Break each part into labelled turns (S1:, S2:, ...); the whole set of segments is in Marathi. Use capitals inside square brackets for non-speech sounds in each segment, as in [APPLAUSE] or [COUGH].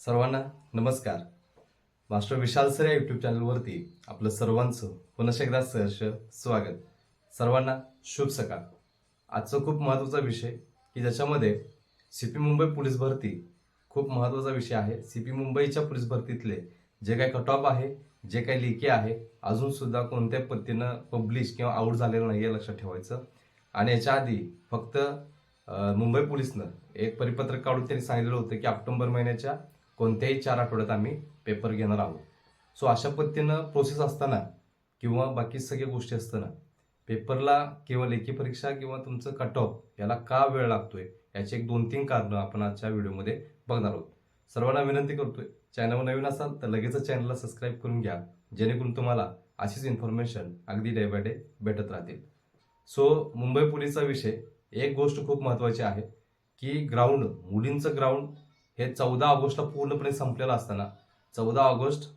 S1: सर्वांना नमस्कार. मास्टर विशाल सर या यूट्यूब चॅनलवरती आपलं सर्वांचं पुन्हा एकदा सहर्ष स्वागत. सर्वांना शुभ सकाळ. आजचा खूप महत्त्वाचा विषय की ज्याच्यामध्ये सी पी मुंबई पोलीस भरती खूप महत्त्वाचा विषय आहे. सी पी मुंबईच्या पोलीस भरतीतले जे काही कट ऑफ आहे जे काही लिखी आहे अजूनसुद्धा कोणत्या पद्धतीनं पब्लिश किंवा आऊट झालेलं नाही आहे लक्षात ठेवायचं. आणि याच्या आधी फक्त मुंबई पोलिसनं एक परिपत्रक काढून त्यांनी सांगितलेलं होतं की ऑक्टोबर महिन्याच्या कोणत्याही चार आठवड्यात आम्ही पेपर घेणार आहोत. सो अशा पद्धतीनं प्रोसेस असताना किंवा बाकी सगळ्या गोष्टी असताना पेपरला किंवा लेखी परीक्षा किंवा तुमचं कट ऑफ याला का वेळ लागतोय याची एक दोन तीन कारणं आपण आजच्या व्हिडिओमध्ये बघणार आहोत. सर्वांना विनंती करतोय चॅनलवर नवीन असाल तर लगेचच चॅनलला सबस्क्राईब करून घ्या जेणेकरून तुम्हाला अशीच इन्फॉर्मेशन अगदी डे बाय डे भेटत राहतील. सो मुंबई पोलीसचा विषय एक गोष्ट खूप महत्त्वाची आहे की ग्राउंड मुलींचं ग्राउंड हे चौदा ऑगस्टला पूर्णपणे संपलेलं असताना चौदा ऑगस्ट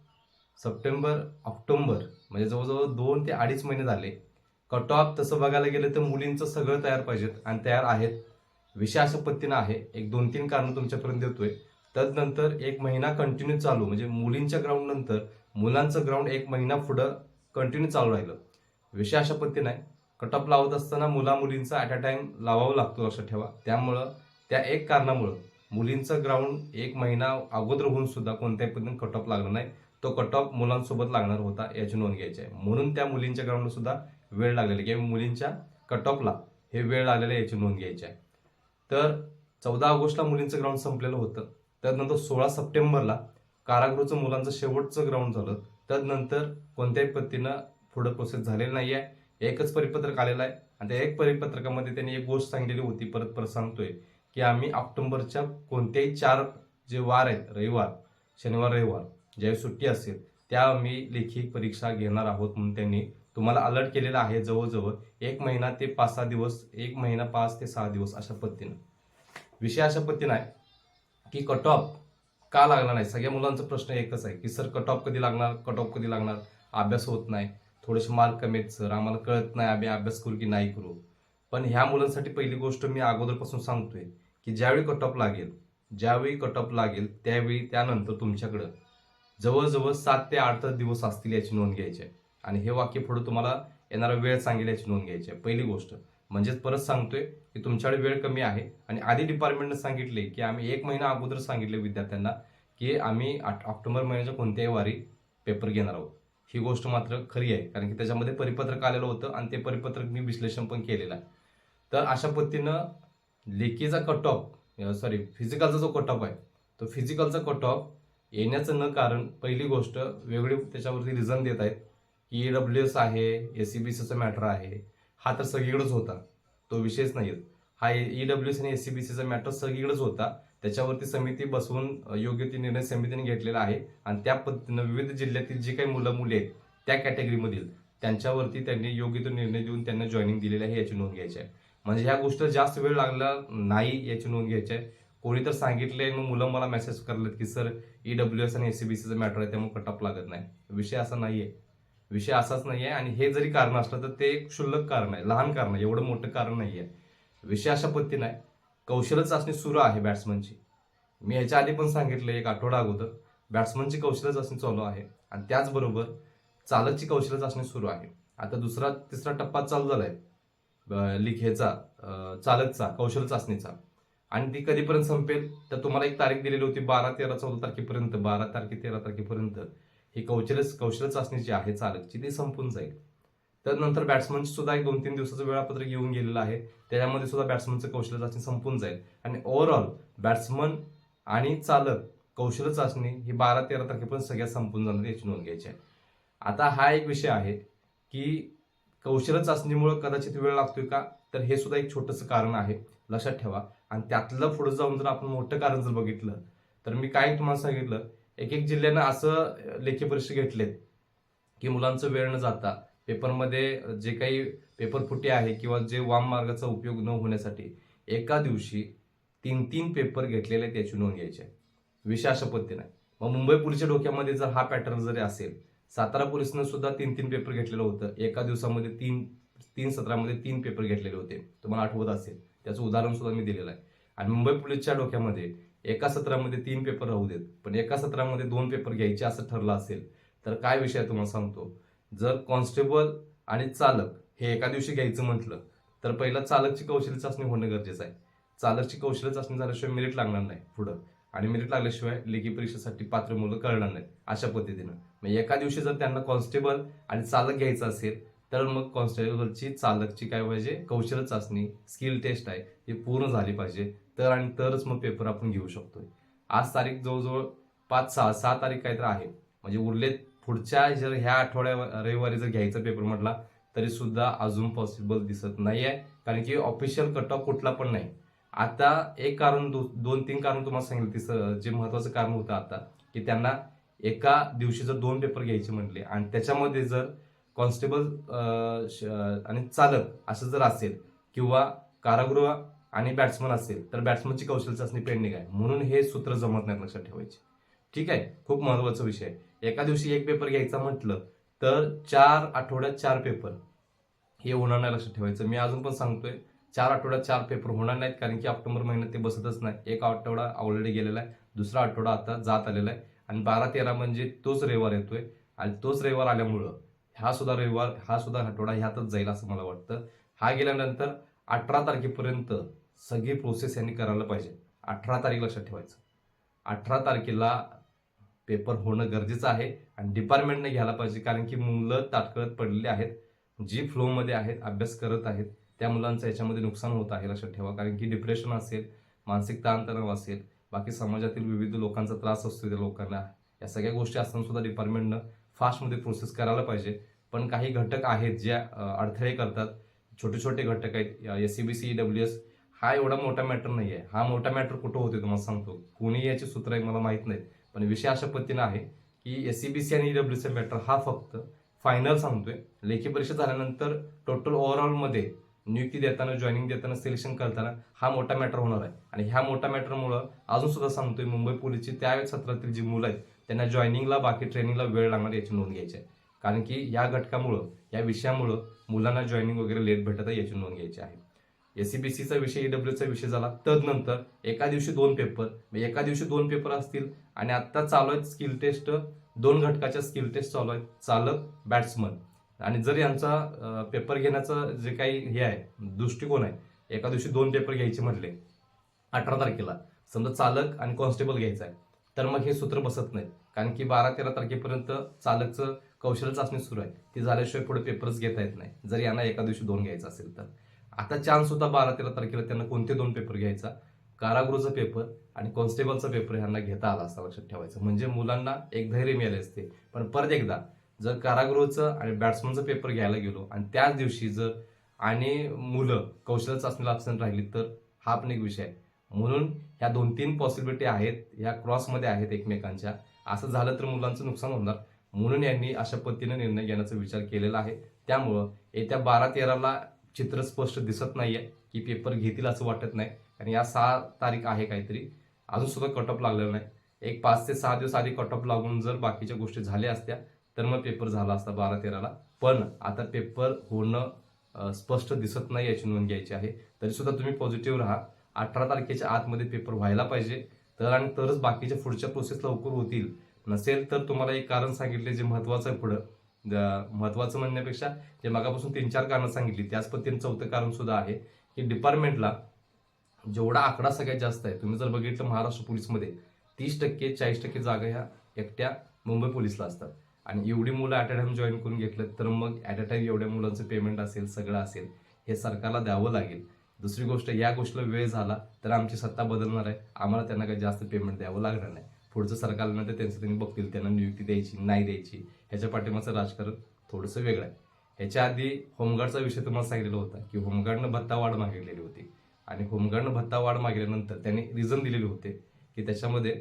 S1: सप्टेंबर ऑक्टोबर म्हणजे जवळजवळ दोन ते अडीच महिने झाले. कट ऑफ तसं बघायला गेलं तर मुलींचं सगळं तयार पाहिजेत आणि तयार आहेत. विषय अशा पद्धतीनं आहे. एक दोन तीन कारणं तुमच्यापर्यंत देतोय. तदनंतर एक महिना कंटिन्यू चालू म्हणजे मुलींच्या ग्राउंड नंतर मुलांचं ग्राउंड एक महिना पुढं कंटिन्यू चालू राहिलं. विषय अशा पद्धतीनं आहे. कट ऑफ लावत असताना मुला मुलींचा ॲट अ टाइम लावावं लागतो लक्षात ठेवा. त्यामुळं त्या एक कारणामुळं मुलींचं ग्राउंड एक महिना अगोदर होऊन सुद्धा कोणत्याही पद्धतीने कट ऑफ लागला नाही. तो कट ऑफ मुलांसोबत लागणार होता याची नोंद घ्यायची आहे. म्हणून त्या मुलींच्या ग्राउंडला सुद्धा वेळ लागलेली किंवा मुलींच्या कट ऑफला हे वेळ लागलेला याची नोंद घ्यायची आहे. तर चौदा ऑगस्टला मुलींचं ग्राउंड संपलेलं होतं. त्यानंतर सोळा सप्टेंबरला कारागृहचं मुलांचं शेवटचं ग्राउंड झालं. त्यानंतर कोणत्याही पद्धतीनं पुढं प्रोसेस झालेली नाही आहे एकच परिपत्रक आलेलं आहे. आणि त्या एक परिपत्रकामध्ये त्यांनी एक गोष्ट सांगितलेली होती परत परत सांगतोय. की आम्ही ऑक्टोबरच्या कोणत्याही चार जे वार आहेत रविवार शनिवार रविवार ज्यावेळी सुट्टी असेल त्या आम्ही लेखी परीक्षा घेणार आहोत म्हणून त्यांनी तुम्हाला अलर्ट केलेला आहे जवळजवळ एक महिना ते पाच सहा दिवस एक महिना पाच ते सहा दिवस अशा पद्धतीनं. विषय अशा पद्धतीनं आहे की कट ऑफ का लागला नाही? सगळ्या मुलांचा प्रश्न एकच आहे की सर कट ऑफ कधी लागणार? कट ऑफ कधी लागणार? अभ्यास होत नाही. थोडेसे मार्क कमी आहेत सर. आम्हाला कळत नाही आम्ही अभ्यास करू की नाही करू. पण ह्या मुलांसाठी पहिली गोष्ट मी अगोदरपासून सांगतोय की ज्यावेळी कट ऑफ लागेल ज्यावेळी कट ऑफ लागेल त्यावेळी त्यानंतर तुमच्याकडं जवळजवळ सात ते आठ दिवस असतील याची नोंद घ्यायची. आहे आणि हे वाक्य पुढे तुम्हाला येणारा वेळ सांगेल याची नोंद घ्यायची आहे. पहिली गोष्ट म्हणजेच परत सांगतोय की तुमच्याकडे वेळ कमी आहे. आणि आधी डिपार्टमेंटने सांगितले की आम्ही एक महिना अगोदर सांगितले विद्यार्थ्यांना की आम्ही ऑक्टोबर महिन्याच्या कोणत्याही वारी पेपर घेणार आहोत. ही गोष्ट मात्र खरी आहे. कारण की त्याच्यामध्ये परिपत्रक आलेलं होतं आणि ते परिपत्रक मी विश्लेषण पण केलेलं आहे. तर अशा पद्धतीनं लेखीचा कट ऑफ सॉरी फिजिकलचा जो कट ऑफ आहे तो फिजिकलचा कट ऑफ येण्याचं न कारण पहिली गोष्ट वेगळी त्याच्यावरती रिझन देत आहेत की ई डब्ल्यू एस आहे ए सी बी सीचा मॅटर आहे हा तर सगळीकडेच होता तो विषयच नाही हा ई डब्ल्यू एस आणि एस सी बी सीचा मॅटर सगळीकडेच होता त्याच्यावरती समिती बसवून योग्य ती निर्णय समितीने घेतलेला आहे आणि त्या पद्धतीनं विविध जिल्ह्यातील जी काही मुलं मुली आहेत त्या कॅटेगरीमधील त्यांच्यावरती त्यांनी योग्य तो निर्णय देऊन त्यांना जॉईनिंग दिलेला आहे याची नोंद घ्यायची आहे. म्हणजे ह्या गोष्ट जास्त वेळ लागला नाही याची नोंद घ्यायची आहे. कोणी तर सांगितले मग मुलं मला मेसेज करलेत की सर ई डब्ल्यू एस आणि एस सी बी सीचं मॅटर आहे त्यामुळे कटअप लागत नाही. विषय असा नाही आहे विषय असाच नाही आहे आणि हे जरी कारण असलं तर ते एक क्षुल्लक कारण आहे लहान कारण आहे एवढं मोठं कारण नाही आहे विषय अशा पद्धतीनं आहे कौशल्य चाचणी सुरू आहे बॅट्समनची मी ह्याच्या आधी पण सांगितलं एक आठवडा अगोदर बॅट्समनची कौशल्य चाचणी चालू आहे आणि त्याचबरोबर चालकची कौशल्य चाचणी सुरू आहे. आता दुसरा तिसरा टप्पा चालू झाला आहे लिखेचा चालकचा कौशल चाचणीचा. आणि ती कधीपर्यंत संपेल? तर तुम्हाला एक तारीख दिलेली होती बारा तेरा चौदा तारखेपर्यंत बारा तारखे तेरा तारखेपर्यंत. ही कौशल्य कौशल्य चाचणी जी आहे चालकची ती संपून जाईल. त्यानंतर बॅट्समनची सुद्धा एक दोन तीन दिवसाचं वेळापत्रक येऊन गेलेलं आहे. त्याच्यामध्ये सुद्धा बॅट्समनचं कौशल्य चाचणी संपून जाईल. आणि ओव्हरऑल बॅट्समन आणि चालक कौशल्य चाचणी ही बारा तेरा तारखेपर्यंत सगळ्या संपून जाणार याची नोंद घ्यायची आहे. आता हा एक विषय आहे की कौशल्य चाचणीमुळे कदाचित वेळ लागतोय का? तर हे सुद्धा एक छोटंसं कारण आहे. लक्षात ठेवा. आणि त्यातलं पुढे जाऊन जर आपण मोठं कारण जर बघितलं तर मी काय तुम्हाला सांगितलं? एक एक जिल्ह्यानं असं लेखी परीक्षा घेतलेत की मुलांचं वेळ न जाता पेपरमध्ये जे काही पेपर फुटे आहे किंवा जे वाम मार्गाचा उपयोग न होण्यासाठी एका दिवशी तीन तीन पेपर घेतलेले आहेत नोंद घ्यायची विषय अशा पद्धतीने. मग मुंबई पुढच्या डोक्यामध्ये जर हा पॅटर्न जरी असेल सातारा पोलिसनं सुद्धा तीन तीन पेपर घेतलेलं होतं. एका दिवसामध्ये तीन तीन सत्रामध्ये तीन पेपर घेतलेले होते. तुम्हाला आठवत असेल. त्याचं उदाहरण सुद्धा मी दिलेलं आहे. आणि मुंबई पोलीसच्या डोक्यामध्ये एका सत्रामध्ये तीन पेपर राहू देत. पण एका सत्रामध्ये दोन पेपर घ्यायचे असं ठरलं असेल तर काय विषय तुम्हाला सांगतो? जर कॉन्स्टेबल आणि चालक हे एका दिवशी घ्यायचं म्हटलं तर पहिला चालकची कौशल्य चाचणी होणं गरजेचं आहे. चालकची कौशल्य चाचणी झाल्याशिवाय मेरिट लागणार नाही. पुढं. आणि मेरिट लागल्याशिवाय लेखी परीक्षेसाठी पात्र मुलं कळणार नाहीत अशा पद्धतीनं. मग एका दिवशी जर त्यांना कॉन्स्टेबल आणि चालक घ्यायचं असेल तर मग कॉन्स्टेबलची चालकची काय पाहिजे? कौशल्य चाचणी स्किल टेस्ट आहे हे पूर्ण झाली पाहिजे. तर आणि तरच मग पेपर आपण घेऊ शकतोय. आज तारीख जवळजवळ पाच सहा सहा तारीख काहीतरी आहे. म्हणजे उरलेत पुढच्या जर ह्या आठवड्या रविवारी जर घ्यायचा पेपर म्हटला तरी सुद्धा अजून पॉसिबल दिसत नाही आहे कारण की ऑफिशियल कट ऑफ कुठला पण नाही. आता एक कारण दोन तीन कारण तुम्हाला सांगितलं तिसरं जे महत्वाचं कारण होतं आता की त्यांना एका दिवशी जर दोन पेपर घ्यायचे म्हटले आणि त्याच्यामध्ये जर कॉन्स्टेबल श- आणि चालक असं जर असेल किंवा कारागृह आणि बॅट्समन असेल तर बॅट्समनची कौशल्य चाचणी पेंडिंग आहे. म्हणून हे सूत्र जमत नाही लक्षात ठेवायचे. ठीक आहे? खूप महत्त्वाचा विषय आहे. एका दिवशी एक पेपर घ्यायचा म्हटलं तर चार आठवड्यात चार पेपर हे होणार नाही लक्षात ठेवायचं. मी अजून पण सांगतोय चार आठवड्यात चार पेपर होणार नाहीत कारण की ऑक्टोबर महिन्यात ते बसतच नाही. एक आठवडा ऑलरेडी गेलेला आहे दुसरा आठवडा आता जात आलेला आहे. आणि बारा तेरा म्हणजे तोच रविवार येतोय. आणि तोच रविवार आल्यामुळं हा सुद्धा रविवार हा सुद्धा आठवडा ह्यातच जाईल असं मला वाटतं. हा गेल्यानंतर अठरा तारखेपर्यंत सगळी प्रोसेस यांनी करायला पाहिजे. अठरा तारीख लक्षात ठेवायचं. अठरा तारखेला पेपर होणं गरजेचं आहे आणि डिपार्टमेंटने घ्यायला पाहिजे कारण की मुलं ताटकळत पडलेली आहेत जी फ्लोमध्ये आहेत अभ्यास करत आहेत. त्या मुलांचं याच्यामध्ये नुकसान होत आहे लक्षात ठेवा. कारण की डिप्रेशन असेल मानसिक ताणतणाव असेल बाकी समाजातील विविध लोकांचा त्रास असतो त्या लोकांना. या सगळ्या गोष्टी असताना सुद्धा डिपार्टमेंटनं फास्टमध्ये प्रोसेस करायला पाहिजे. पण काही घटक आहेत ज्या अडथळे करतात. छोटे छोटे घटक आहेत. S C B C W S हा एवढा मोठा मॅटर नाही आहे हा मोठा मॅटर कुठं होते तुम्हाला सांगतो. कोणी याची सूत्र आहे मला माहीत नाही पण विषय अशा पद्धतीनं आहे की एस सी बी सी आणि ईडब्ल्यू सी मॅटर हा फक्त फायनल सांगतोय. लेखी परीक्षा झाल्यानंतर टोटल ओव्हरऑलमध्ये नियुक्ती देताना जॉईनिंग देताना सिलेक्शन करताना हा मोठा मॅटर होणार आहे. आणि ह्या मोठ्या मॅटरमुळं अजून सुद्धा सांगतोय मुंबई पोलीसची त्या सत्रातील जी मुलं आहेत त्यांना जॉईनिंगला बाकी ट्रेनिंगला वेळ लागणार याची नोंद घ्यायची आहे. कारण की या घटकामुळं या विषयामुळं मुलांना जॉईनिंग वगैरे लेट भेटत आहे याची नोंद घ्यायची आहे. एसीबीसीचा विषय ईडब्ल्यूचा विषय झाला. तदनंतर एका दिवशी दोन पेपर एका दिवशी दोन पेपर असतील. आणि आत्ता चालू आहेत स्किल टेस्ट दोन घटकाच्या स्किल टेस्ट चालू आहेत. चालक बॅट्समन आणि जर यांचा पेपर घेण्याचं जे काही हे आहे दृष्टिकोन आहे एका दिवशी दोन पेपर घ्यायचे म्हटले अठरा तारखेला समजा चालक आणि कॉन्स्टेबल घ्यायचा आहे तर मग हे सूत्र बसत नाही. कारण की बारा तेरा तारखेपर्यंत चालकचं कौशल्य चाचणी सुरू आहे. ती झाल्याशिवाय पुढे पेपर्स घेता येत नाही. जर यांना एका दिवशी दोन घ्यायचं असेल तर. आता चान्स होता बारा तेरा तारखेला त्यांना कोणते दोन पेपर घ्यायचा? कारागृहचा पेपर आणि कॉन्स्टेबलचा पेपर ह्यांना घेता आला असता लक्षात ठेवायचं. म्हणजे मुलांना एक धैर्य मिळाले असते. पण परत एकदा जर कारागृहचं आणि बॅट्समनचं पेपर घ्यायला गेलो आणि त्याच दिवशी जर आणि मुलं कौशल्य चाचणीला अबसेंट राहिली तर हा पण एक विषय आहे. म्हणून ह्या दोन तीन पॉसिबिलिटी आहेत ह्या क्रॉसमध्ये आहेत एकमेकांच्या. असं झालं तर मुलांचं नुकसान होणार. म्हणून यांनी अशा पद्धतीने निर्णय घेण्याचा विचार केलेला आहे. त्यामुळं येत्या बारा तेराला चित्र स्पष्ट दिसत नाही आहे की पेपर घेतील असं वाटत नाही. आणि या सहा तारीख आहे काहीतरी. अजून सुद्धा कट लागलेला नाही. एक पाच ते सहा दिवस आधी कट लागून जर बाकीच्या गोष्टी झाल्या असत्या तर मग पेपर झाला असता बारा तेराला. पण आता पेपर होणं स्पष्ट दिसत नाही याची नोंद घ्यायची आहे. तरी सुद्धा तुम्ही पॉझिटिव्ह राहा. अठरा तारखेच्या आतमध्ये पेपर व्हायला पाहिजे. तर आणि तरच बाकीच्या पुढच्या प्रोसेस लवकर होतील. नसेल तर तुम्हाला एक कारण सांगितले जे महत्वाचं आहे पुढं. महत्त्वाचं महत्वाचं म्हणण्यापेक्षा जे मागापासून तीन चार कारणं सांगितली त्याच पद्धतीने चौथं कारण सुद्धा आहे की डिपार्टमेंटला जेवढा आकडा सगळ्यात जास्त आहे. तुम्ही जर बघितलं महाराष्ट्र पोलीसमध्ये तीस टक्के चाळीस टक्के जागा ह्या एकट्या मुंबई पोलीसला असतात. आणि एवढी मुलं ॲट अ टाइम जॉईन करून घेतलं तर मग ॲट अ टाइम एवढ्या मुलांचं पेमेंट असेल सगळं असेल हे सरकारला द्यावं लागेल. दुसरी गोष्ट या गोष्टीला वेळ झाला तर आमची सत्ता बदलणार आहे. आम्हाला त्यांना काही जास्त पेमेंट द्यावं लागणार नाही. पुढचं सरकारला तर त्यांचं त्यांनी बघतील त्यांना नियुक्ती द्यायची नाही द्यायची ह्याच्या पाठिंबाचं राजकारण थोडंसं वेगळं आहे. ह्याच्या आधी होमगार्डचा विषय तुम्हाला सांगितलेला होता की होमगार्डनं भत्ता वाढ मागितलेली होती. आणि होमगार्डनं भत्ता वाढ मागल्यानंतर त्यांनी रिझन दिलेले होते की त्याच्यामध्ये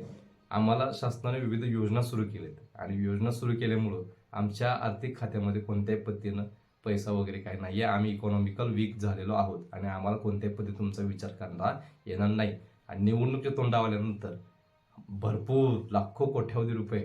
S1: आम्हाला शासनाने विविध योजना सुरू केल्यात आणि योजना सुरू केल्यामुळं आमच्या आर्थिक खात्यामध्ये कोणत्याही पद्धतीनं पैसा वगैरे काही नाही आहे आम्ही इकॉनॉमिकल वीक झालेलो आहोत. आणि आम्हाला कोणत्याही पद्धती तुमचा विचार करता येणार नाही. आणि निवडणुकीच्या तोंडावर आल्यानंतर भरपूर लाखो कोट्यावधी रुपये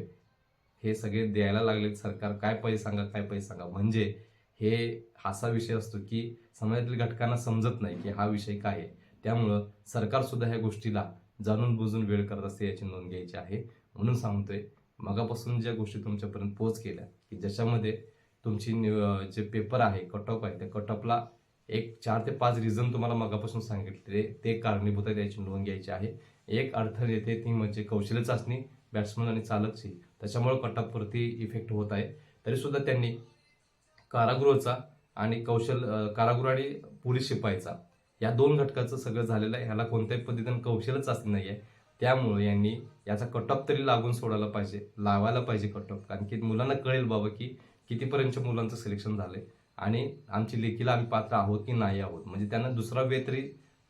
S1: हे सगळे द्यायला लागलेत. सरकार काय पैसे सांगा काय पैसे सांगा. म्हणजे हे असा विषय असतो की समाजातील घटकांना समजत नाही की हा विषय काय आहे. त्यामुळं सरकारसुद्धा ह्या गोष्टीला जाणून बुजून वेळ करत असते याची नोंद घ्यायची आहे. म्हणून सांगतोय मगापासून ज्या गोष्टी तुमच्यापर्यंत पोच केल्या की ज्याच्यामध्ये तुमची जे पेपर आहे कट ऑफ आहे त्या कट ऑफला एक चार ते पाच रिझन तुम्हाला मगापासून सांगितले ते कारणीभूत आहे त्याची नोंद घ्यायची आहे. एक अडथळ येते ती म्हणजे कौशल्य चाचणी बॅट्समन आणि चालकची. त्याच्यामुळे कट ऑफवरती इफेक्ट होत आहे. तरीसुद्धा त्यांनी कारागृहाचा आणि कौशल कारागृह आणि पोलीस शिपाईचा या दोन घटकाचं सगळं झालेलं आहे. ह्याला कोणत्याही पद्धतीनं कौशलच असं नाही आहे त्यामुळे यांनी याचा कट ऑफ तरी लागून सोडायला पाहिजे लावायला पाहिजे कट ऑफ कारण की मुलांना कळेल बाबा की कितीपर्यंत मुलांचं सिलेक्शन झालं आहे आणि आमची लेखीला आम्ही पात्र आहोत की नाही आहोत. म्हणजे त्यांना दुसरा वे तरी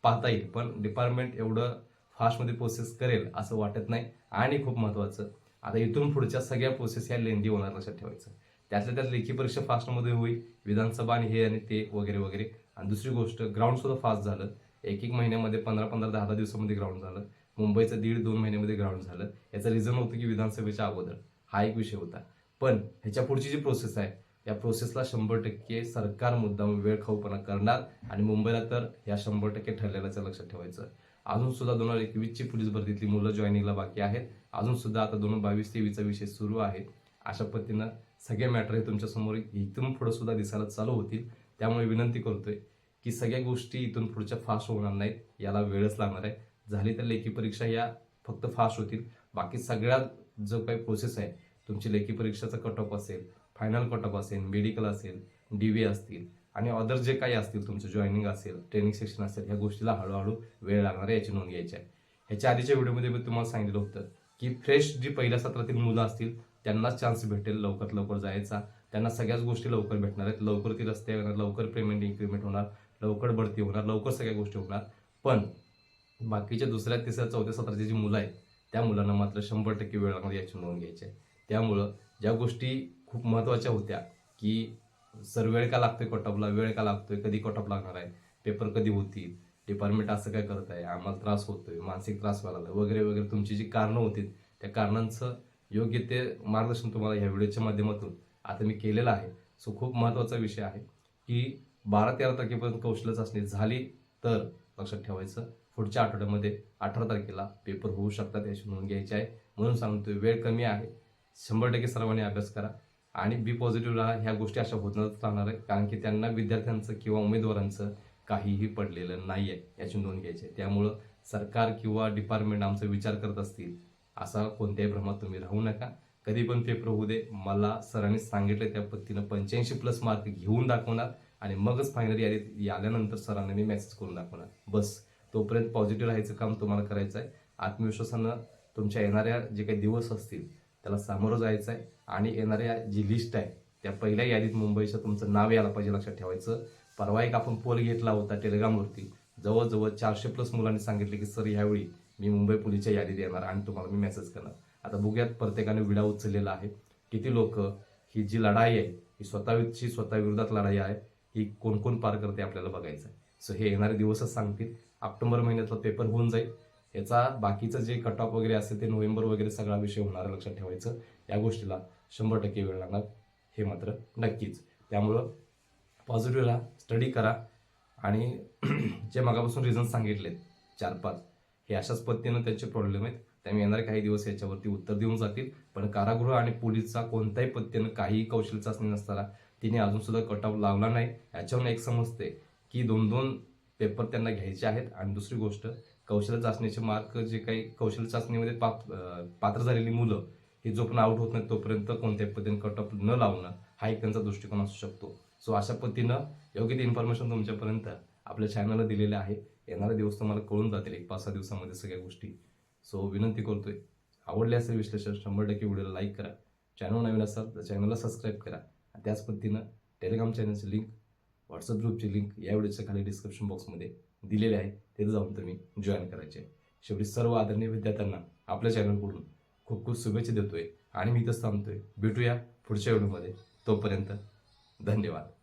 S1: पाहता येईल. पण डिपार्टमेंट एवढं फास्टमध्ये प्रोसेस करेल असं वाटत नाही. आणि खूप महत्त्वाचं आता इथून पुढच्या सगळ्या प्रोसेस ह्या लेंदी होणार लक्षात ठेवायचं. त्यातल्या त्यात लेखी परीक्षा फास्टमध्ये होईल. विधानसभा आणि हे आणि ते वगैरे वगैरे. आणि दुसरी गोष्ट ग्राउंड सुद्धा फास्ट झालं. एक एक महिन्यामध्ये पंधरा पंधरा दहा दहा दिवसामध्ये ग्राउंड झालं. मुंबईचं दीड दोन महिन्यामध्ये ग्राउंड झालं. याचं रिझन होतं की विधानसभेच्या अगोदर. हा एक विषय होता. पण ह्याच्या पुढची जी प्रोसेस आहे या प्रोसेसला शंभर टक्के सरकार मुद्दाम वेळ खाऊपणा करणार आणि मुंबईला तर या शंभर टक्के ठरलेल्याचं लक्षात ठेवायचं. अजून सुद्धा दोन हजार एकवीसची पोलीस भरतीतली मुलं जॉईनिंगला बाकी आहेत. अजून सुद्धा आता दोन हजार बावीस तेवीसचा विषय सुरू आहे. अशा पद्धतीनं सगळे मॅटर हे तुमच्यासमोर इथून पुढे सुद्धा दिसायला चालू होतील. त्यामुळे विनंती करतोय की सगळ्या गोष्टी इथून पुढच्या फास्ट होणार नाहीत. याला वेळच लागणार आहे. झाली तर लेखी परीक्षा या फक्त फास्ट होतील. बाकी सगळ्यात जो काही प्रोसेस आहे तुमची लेखी परीक्षाचा कट ऑफ असेल फायनल कट ऑफ असेल मेडिकल असेल डी व्ही असतील आणि अदर जे काही असतील तुमचं जॉईनिंग असेल ट्रेनिंग सेक्शन असेल ह्या गोष्टीला हळूहळू वेळ लागणार आहे याची नोंद घ्यायची आहे. ह्याच्या आधीच्या व्हिडिओमध्ये मी तुम्हाला सांगितलं होतं की फ्रेश जी पहिल्या सत्रातील मुलं असतील त्यांनाच चान्स भेटेल लवकरात लवकर जायचा. त्यांना सगळ्याच गोष्टी लवकर भेटणार आहेत. लवकर ती रस्ते येणार लवकर पेमेंट इन्क्रीमेंट होणार लवकर बढती होणार लवकर सगळ्या गोष्टी होणार. पण बाकीच्या दुसऱ्या तिसऱ्या चौथ्या सत्राची जी मुलं आहेत त्या मुलांना मात्र शंभर टक्के वेळ लागणार याची नोंद घ्यायची आहे. त्यामुळं ज्या गोष्टी खूप महत्त्वाच्या होत्या की सर वेळ का लागतोय कटअपला वेळ का लागतोय कधी कटअप लागणार आहे पेपर कधी होतील डिपार्टमेंट असं काय करत आहे आम्हाला त्रास होतोय मानसिक त्रास व्हायला लागला वगैरे वगैरे तुमची जी कारणं होती त्या कारणांचं योग्य ते मार्गदर्शन तुम्हाला ह्या व्हिडिओच्या माध्यमातून आता मी केलेला आहे. सो खूप महत्त्वाचा विषय आहे की बारा तेरा तारखेपर्यंत कौशल्य चाचणी झाली तर लक्षात ठेवायचं पुढच्या आठवड्यामध्ये अठरा तारखेला पेपर होऊ शकतात याची नोंद घ्यायची आहे. म्हणून सांगतो वेळ कमी आहे. शंभर टक्के सर्वांनी अभ्यास करा आणि बी पॉझिटिव्ह राहा. ह्या गोष्टी अशा होतच राहणार आहे कारण की त्यांना विद्यार्थ्यांचं किंवा उमेदवारांचं काहीही पडलेलं नाही आहे याची नोंद घ्यायची आहे. त्यामुळं सरकार किंवा डिपार्टमेंट आमचा विचार करत असतील असा कोणत्याही भ्रमात तुम्ही राहू नका. कधी पण पेपर होऊ दे मला सरांनी सांगितलं त्या पद्धतीनं पंच्याऐंशी प्लस मार्क घेऊन दाखवणार आणि मगच फायनल यादीत आल्यानंतर सरांना मी मेसेज करून दाखवणार. बस तोपर्यंत पॉझिटिव्ह राहायचं काम तुम्हाला करायचं आहे. आत्मविश्वासानं तुमच्या येणाऱ्या जे काही दिवस असतील त्याला सामोरं जायचं आहे आणि येणाऱ्या जी लिस्ट आहे त्या पहिल्या यादीत मुंबईचं तुमचं नाव यायला पाहिजे लक्षात ठेवायचं. परवा एक आपण पोल घेतला होता टेलिग्रामवरती जवळजवळ चारशे प्लस मुलांनी सांगितले की सर यावेळी मी मुंबई पोलीसच्या यादीत येणार आणि तुम्हाला मी मेसेज करणार. आता बघूयात प्रत्येकाने विडा उचललेला आहे. किती लोक ही जी लढाई आहे ही स्वतःची स्वतः विरोधात लढाई आहे ही कोण कोण पार करते आपल्याला बघायचं आहे सो हे येणारे दिवसच सांगतील. ऑक्टोबर महिन्यातला पेपर होऊन जाईल. याचा बाकीचं जे कट ऑफ वगैरे असेल ते नोव्हेंबर वगैरे सगळा विषय होणार लक्षात ठेवायचं. या गोष्टीला शंभर टक्के वेळ लागणार. हे मात्र नक्कीच. त्यामुळं पॉझिटिव्ह राहा स्टडी करा. आणि [CLEARS THROAT] जे मागापासून रिझन सांगितलेत चार पाच. हे अशाच पद्धतीनं त्यांचे प्रॉब्लेम आहेत. त्यामुळे येणारे काही दिवस याच्यावरती उत्तर देऊन जातील. पण कारागृह आणि पोलीसचा कोणत्याही पद्धतीनं काहीही कौशल्य चाचणी नसताना तिने अजून सुद्धा कट लावला नाही. याच्यावरून एक समजते की दोन दोन पेपर त्यांना घ्यायचे आहेत. आणि दुसरी गोष्ट कौशल्य चाचणीचे मार्क जे काही कौशल्य चाचणीमध्ये पाप पात्र झालेली मुलं हे जोपर्यंत आउट होत नाही तोपर्यंत कोणत्याही पद्धतीने कट ऑफ न लावणं हा एक त्यांचा दृष्टिकोन असू शकतो. सो अशा पद्धतीनं योग्य ती इन्फॉर्मेशन तुमच्यापर्यंत आपल्या चॅनलला दिलेले आहे. येणारे दिवस तुम्हाला कळून जातील एक पाच सहा दिवसामध्ये सगळ्या गोष्टी. सो विनंती करतोय आवडले असेल विश्लेषण शंभर टक्के व्हिडिओला लाईक करा. चॅनल नवीन असाल तर चॅनलला सबस्क्राईब करा. आणि त्याच पद्धतीनं टेलिग्राम चॅनलची लिंक व्हॉट्सअप ग्रुपची लिंक या व्हिडिओच्या खाली डिस्क्रिप्शन बॉक्समध्ये दिलेले आहे. तिथे जाऊन तुम्ही जॉईन करायचे. शेवटी सर्व आदरणीय विद्यार्थ्यांना आपल्या चॅनलकडून खूप खूप शुभेच्छा देतोय. आणि मी इथंच थांबतोय. भेटूया पुढच्या व्हिडिओमध्ये. तोपर्यंत धन्यवाद.